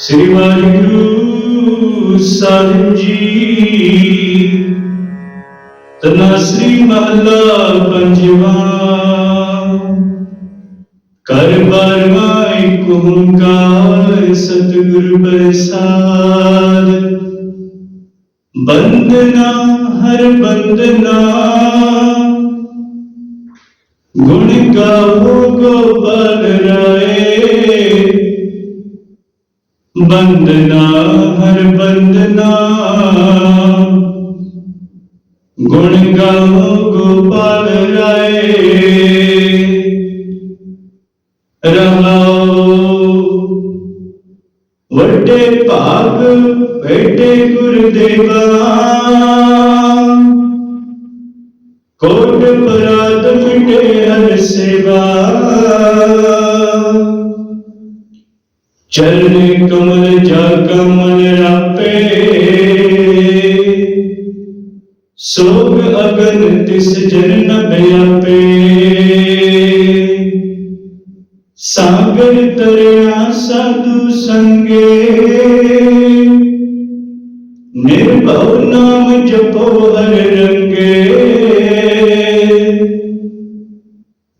ਸ੍ਰੀ ਵਾਹਿਗੁਰੂ ਸਾਹਿਬ ਜੀ। ਤਨਾ ਸ੍ਰੀ ਮਹਲਾ ਪੰਜਵਾ। ਕਰ ਬਾਰਵਾ ਇੱਕ ਓੰਕਾਰ ਸਤਿਗੁਰ ਪ੍ਰਸਾਦ। ਬੰਦਨਾ, ਹਰ ਬੰਦਨਾ। ਗੁਣ ਗਾਵੋ ਬੰਦਨਾ ਹਰ ਬੰਦਨਾ ਗੁਣ ਗਾਵੋ ਗੋਪਾਲ ਰਾਏ। ਰਹਾਓ। ਵੱਡੇ ਭਾਗ ਬੈਠੇ ਗੁਰਦੇਵਾ। ਚਰਨ ਕਮਲ ਜਾ ਕਮਲ ਰਾਪੇ ਸੋਗ ਅਗਨ ਤਿਸ ਜਨ ਨ ਬਿਆਪੇ ਸਾਗਰ ਤਰਿਆ ਸਾਧੂ ਸੰਗੇ। ਨਿਰਭਉ ਨਾਮ ਜਪੋ ਹਰ ਰੰਗੇ।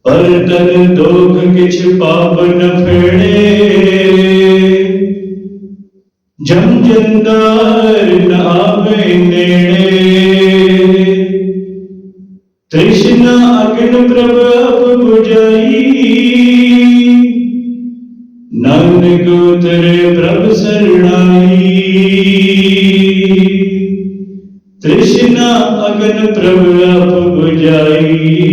ਪਰ ਤਨ ਦੋਖ ਕਿਛ ਪਾਪ ਨ ਫੇੜੇ। ਜਮ ਜੰਦਾਰ ਨ ਨੇੜੇ। ਤ੍ਰਿਸ਼ਨਾ ਅਗਨ ਪ੍ਰਭ ਆਪ 부ਜਾਈ ਨਾਨਕ ਉਤਰੇ ਪ੍ਰਭ ਸਰਣਾਈ। ਤ੍ਰਿਸ਼ਨਾ ਅਗਨ ਪ੍ਰਭ ਆਪ 부ਜਾਈ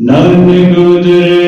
ਨਾਨਕ ਉਤਰੇ